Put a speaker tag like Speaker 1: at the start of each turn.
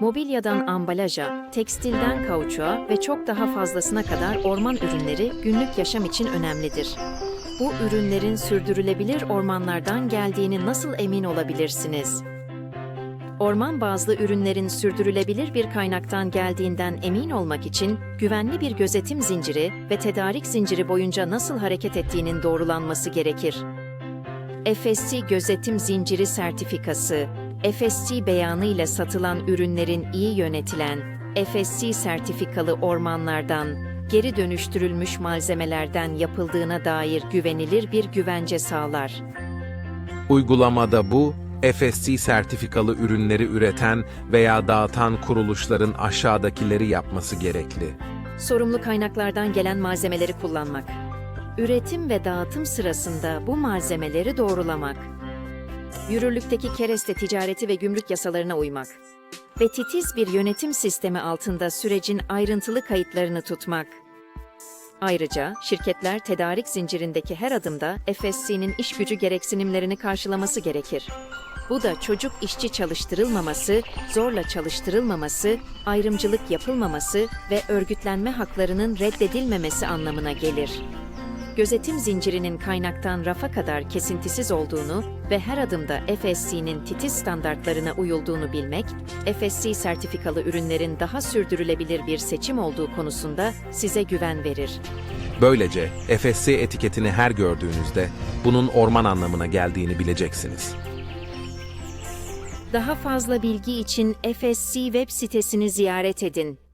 Speaker 1: Mobilyadan ambalaja, tekstilden kauçuğa ve çok daha fazlasına kadar orman ürünleri günlük yaşam için önemlidir. Bu ürünlerin sürdürülebilir ormanlardan geldiğini nasıl emin olabilirsiniz? Orman bazlı ürünlerin sürdürülebilir bir kaynaktan geldiğinden emin olmak için güvenli bir gözetim zinciri ve tedarik zinciri boyunca nasıl hareket ettiğinin doğrulanması gerekir. FSC Gözetim Zinciri Sertifikası, FSC beyanı ile satılan ürünlerin iyi yönetilen, FSC sertifikalı ormanlardan, geri dönüştürülmüş malzemelerden yapıldığına dair güvenilir bir güvence sağlar.
Speaker 2: Uygulamada bu, FSC sertifikalı ürünleri üreten veya dağıtan kuruluşların aşağıdakileri yapması gerekli.
Speaker 1: Sorumlu kaynaklardan gelen malzemeleri kullanmak. Üretim ve dağıtım sırasında bu malzemeleri doğrulamak. Yürürlükteki kereste ticareti ve gümrük yasalarına uymak. Ve titiz bir yönetim sistemi altında sürecin ayrıntılı kayıtlarını tutmak. Ayrıca şirketler tedarik zincirindeki her adımda FSC'nin iş gücü gereksinimlerini karşılaması gerekir. Bu da çocuk işçi çalıştırılmaması, zorla çalıştırılmaması, ayrımcılık yapılmaması ve örgütlenme haklarının reddedilmemesi anlamına gelir. Gözetim zincirinin kaynaktan rafa kadar kesintisiz olduğunu ve her adımda FSC'nin titiz standartlarına uyulduğunu bilmek, FSC sertifikalı ürünlerin daha sürdürülebilir bir seçim olduğu konusunda size güven verir.
Speaker 2: Böylece FSC etiketini her gördüğünüzde bunun orman anlamına geldiğini bileceksiniz.
Speaker 1: Daha fazla bilgi için FSC web sitesini ziyaret edin.